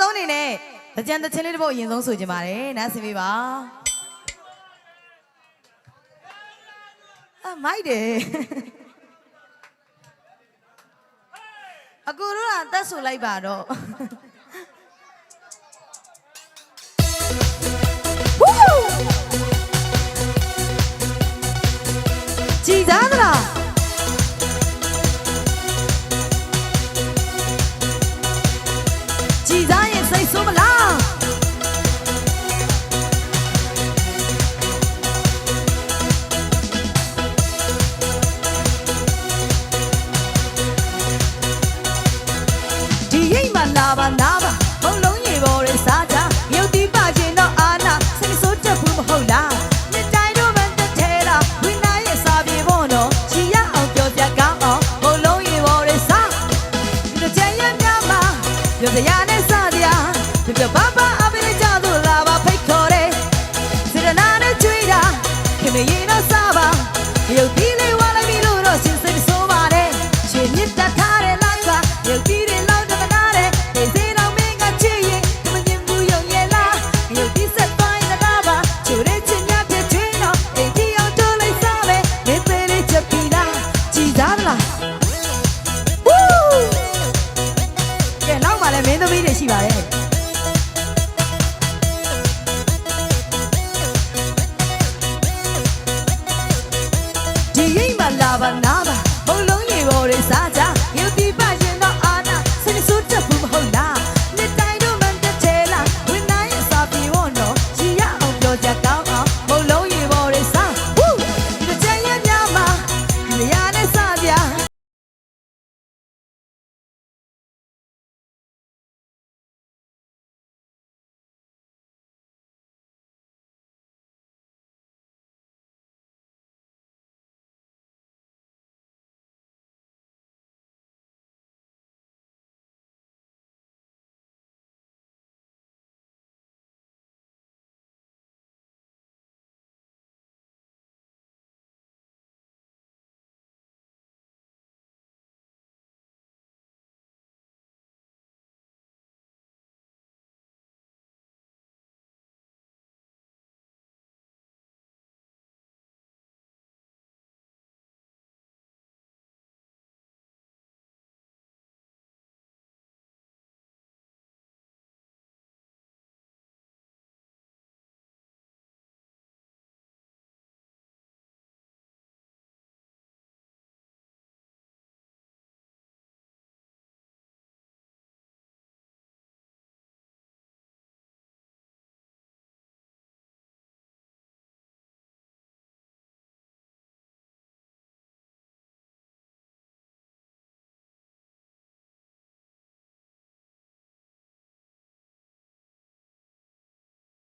ဆုံးအနေနဲ့ကြံတချင်းလေးတစ်ပုတ်အရင်ဆုံးဆိုချင်ပါတယ်နားဆင်ပေးပါအမိုက်တယ်အကူတို့ကအသက်ဆူလိုက်ပါတော့ so alive.